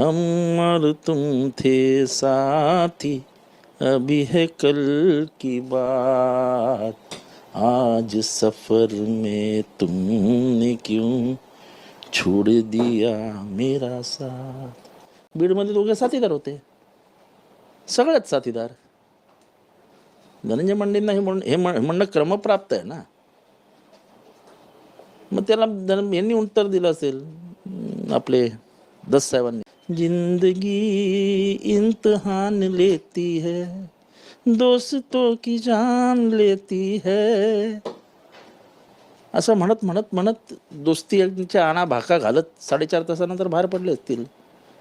हम और तुम थे साथी अभी है कल की बात। आज सफर में तुमने क्यों छोड़ दिया मेरा साथ? बीडमध्ये दोघे साथीदार होते सगळ्यात साथीदार। धनंजय मुंडेंना हे म्हण हे म्हणणं क्रमप्राप्त आहे ना? मग त्याला धन- यांनी उत्तर दिलं असेल आपले दस साहेबांनी. जिंदगी इम्तहान लेती है दोस्तों की जान लेती है। असं म्हणत म्हणत म्हणत दोस्तीच्या आणा भाका घालत साडेचार तासानंतर बाहेर पडले असतील.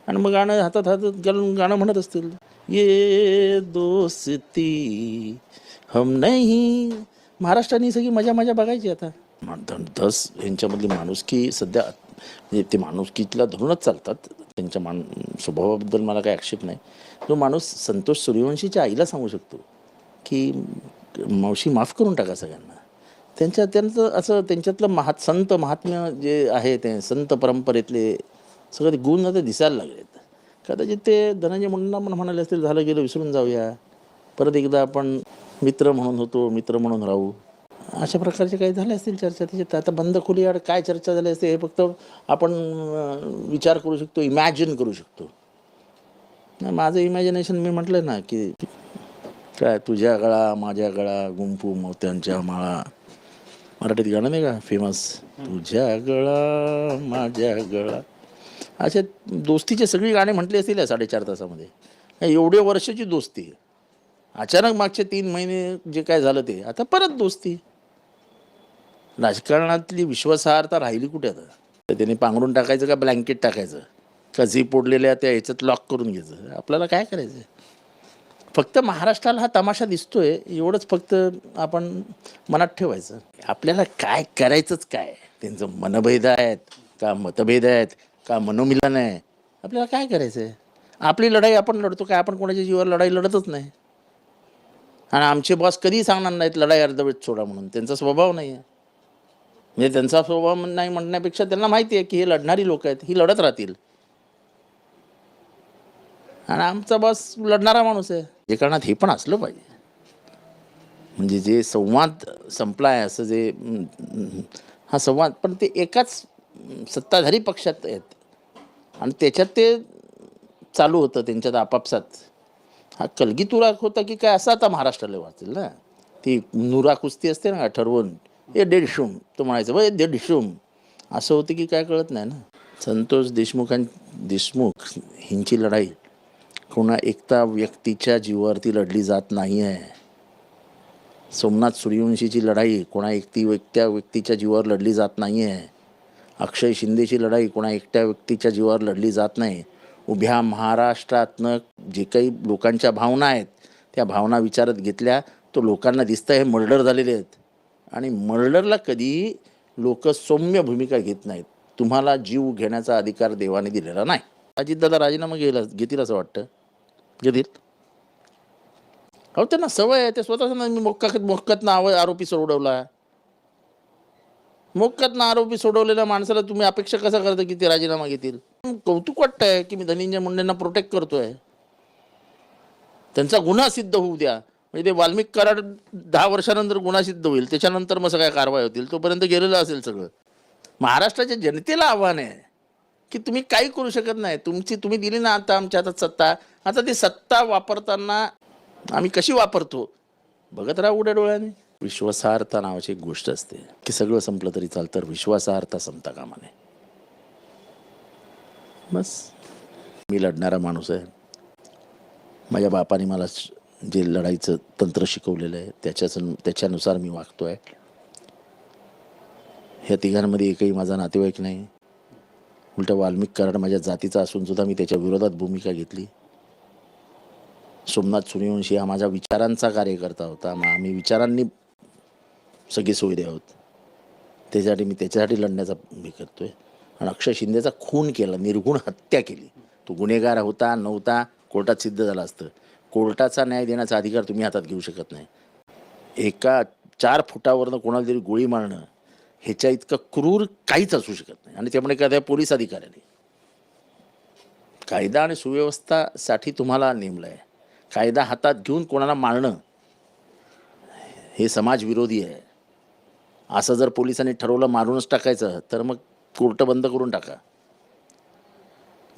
आणि मग गाणं हातात हातात घालून गाणं म्हणत असतील. ये दोस्ती हम नाही। महाराष्ट्राने सगळी मजा मजा बघायची आता. मान- दस यांच्यामधली माणुसकी सध्या म्हणजे ते माणुसकीला धरूनच चालतात. त्यांच्या मान स्वभावाबद्दल मला काही आक्षेप नाही. तो माणूस संतोष सूर्यवंशीच्या आईला सांगू शकतो की मावशी माफ करून टाका सगळ्यांना. त्यांच्या त्यांचं असं त्यांच्यातलं महात संत महात्म्य जे आहे ते संत परंपरेतले सगळे ते गुण आता दिसायला लागलेत. कदाचित ते धनंजय मुंडेंना पण म्हणाले असतील झालं गेलं विसरून जाऊया. परत एकदा आपण मित्र म्हणून होतो मित्र म्हणून राहू. अशा प्रकारचे काही झाले असतील चर्चा त्याच्यात आता बंद खोली आड काय चर्चा झाली असते हे फक्त आपण विचार करू शकतो इमॅजिन करू शकतो. नाही माझं इमॅजिनेशन मी म्हटलं ना की काय तुझ्या गळा माझ्या गळा गुंफू मोत्यांच्या माळा. मराठीत गाणं नाही का? फेमस तुझ्या गळा माझ्या गळा. अशा दोस्तीचे सगळी गाणे म्हटली असतील या साडेचार तासामध्ये. एवढे वर्षाची दोस्ती. अचानक मागचे तीन महिने जे काय झालं ते. आता परत दोस्ती. राजकारणातली विश्वासार्हता राहिली कुठे आता? तर त्याने पांघरून टाकायचं का ब्लँकेट टाकायचं? का झी पोडलेल्या त्या ह्याच्यात लॉक करून घ्यायचं. आपल्याला काय करायचं फक्त महाराष्ट्राला हा तमाशा दिसतोय एवढंच फक्त आपण मनात ठेवायचं. आपल्याला काय करायचंच काय? त्यांचं मनभेद आहेत का मतभेद आहेत का मनोमिलन आहे? आपल्याला काय करायचं आहे आपली लढाई आपण लढतो काय? आपण कोणाच्या जीवावर लढाई लढतच नाही. आणि आमचे बॉस कधीही सांगणार नाहीत लढाई अर्धवेळ सोडा म्हणून. त्यांचा स्वभाव नाही आहे म्हणजे त्यांचा स्वभाव नाही म्हणण्यापेक्षा त्यांना माहिती आहे की हे लढणारी लोक आहेत ही लढत राहतील. आणि आमचा बॉस लढणारा माणूस आहे. जे कारणात हे पण असलं पाहिजे. म्हणजे जे संवाद संपला आहे असं जे हा संवाद पण ते एकाच सत्ताधारी पक्षात आहेत. आणि त्याच्यात ते चालू होतं त्यांच्यात आपापसात. हा कलगी तुरा होता की काय असं आता महाराष्ट्राला वाचेल ना. ती नुरा कुस्ती असते ना ठरवून. हे डेडशूम तो म्हणायचं बघ डेडशूम असं होतं की काय कळत नाही ना. संतोष देशमुखां देशमुख ह्यांची लढाई. कोणा एकता व्यक्तीच्या जीवावरती लढली जात नाही आहे सोमनाथ सूर्यवंशीची लढाई कोणा एकटी व्यक्त्या व्यक्तीच्या जीवावर लढली जात नाही आहे अक्षय शिंदेची लढाई कोणा एकट्या व्यक्तीच्या जीवावर लढली जात नाही. उभ्या महाराष्ट्रातनं जे काही लोकांच्या भावना आहेत त्या भावना विचारात घेतल्या तो लोकांना दिसतं हे मर्डर झालेले आहेत. आणि मर्डरला कधीही लोक सौम्य भूमिका घेत नाहीत. तुम्हाला जीव घेण्याचा अधिकार देवाने दिलेला नाही. अजितदादा राजीनामा घ्यायला घेतील असं वाटतं? घेतील? अहो त्यांना सवय आहे. ते स्वतःच मी मोक्का मोक्कातनं आव आरोपी सोडवला. मोक्कातनं आरोपी सोडवलेल्या माणसाला तुम्ही अपेक्षा कसा करता की ते राजीनामा घेतील? कौतुक वाटतंय की मी धनंजय मुंडेंना प्रोटेक्ट करतोय. त्यांचा गुन्हा सिद्ध होऊ द्या. म्हणजे ते वाल्मिक कराड दहा वर्षानंतर गुन्हा सिद्ध होईल त्याच्यानंतर मग सगळ्या कारवाई होतील तोपर्यंत गेलेलं असेल सगळं. महाराष्ट्राच्या जनतेला आव्हान आहे की तुम्ही काही करू शकत नाही. तुमची तुम्ही दिली ना आता आमच्या हातात सत्ता. आता ती सत्ता वापरताना आम्ही कशी वापरतो? बघत राहा उड्या डोळ्याने. विश्वासार्हता नावाची एक गोष्ट असते. की सगळं संपलं तरी चालतं विश्वासार्हता संपता कामा नये. बस. मी लढणारा माणूस आहे. माझ्या बापाने मला जे लढाईचं तंत्र शिकवलेलं आहे त्याच्याच त्याच्यानुसार मी वागतो आहे ह्या तिघांमध्ये एकही माझा नातेवाईक नाही. उलट वाल्मिक कराड माझ्या जातीचा असून सुद्धा मी त्याच्या विरोधात भूमिका घेतली. सोमनाथ सूर्यवंशी हा माझ्या विचारांचा कार्यकर्ता होता. मग आम्ही विचारांनी सगळे सोयरे आहोत. त्याच्यासाठी मी त्याच्यासाठी लढण्याचा हे आहे आणि अक्षय शिंदेचा खून केला निर्गुण हत्या केली. तो गुन्हेगार होता नव्हता कोर्टात सिद्ध झाला असतं. कोर्टाचा न्याय देण्याचा अधिकार तुम्ही हातात घेऊ शकत नाही. एका चार फुटावरनं कोणाला तरी गोळी मारणं ह्याच्या इतकं क्रूर काहीच असू शकत नाही. आणि त्यामुळे एखाद्या पोलीस अधिकाऱ्याने कायदा आणि सुव्यवस्थासाठी तुम्हाला नेमलं आहे कायदा हातात घेऊन कोणाला मारणं हे समाजविरोधी आहे. असं जर पोलिसांनी ठरवलं मारूनच टाकायचं तर मग कोर्ट बंद करून टाका.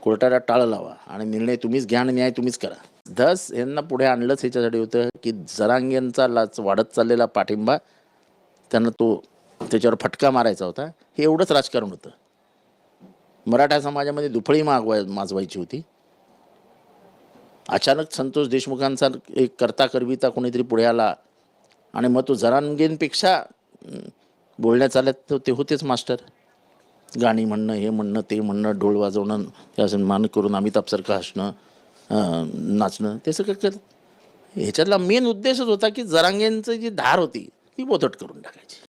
कोर्टाला टाळं लावा आणि निर्णय तुम्हीच घ्या आणि न्याय तुम्हीच करा. धस यांना पुढे आणलंच ह्याच्यासाठी होतं की जरांगेंचा लाच वाढत चाललेला पाठिंबा त्यांना तो त्याच्यावर फटका मारायचा होता. हे एवढंच राजकारण होतं. मराठा समाजामध्ये दुफळी मागवाय माजवायची होती. अचानक संतोष देशमुखांचा एक करता करविता कोणीतरी पुढे आला आणि मग तो जरांगेंपेक्षा बोलण्यात आल्यात ते होतेच मास्टर. गाणी म्हणणं हे म्हणणं ते म्हणणं ढोल वाजवणं ते असं मान करून अमिताभसारखं हसणं नाचणं ते सगळं कर. ह्याच्यातला मेन उद्देशच होता की जरांगेंचं जी धार होती ती बोथट करून टाकायची.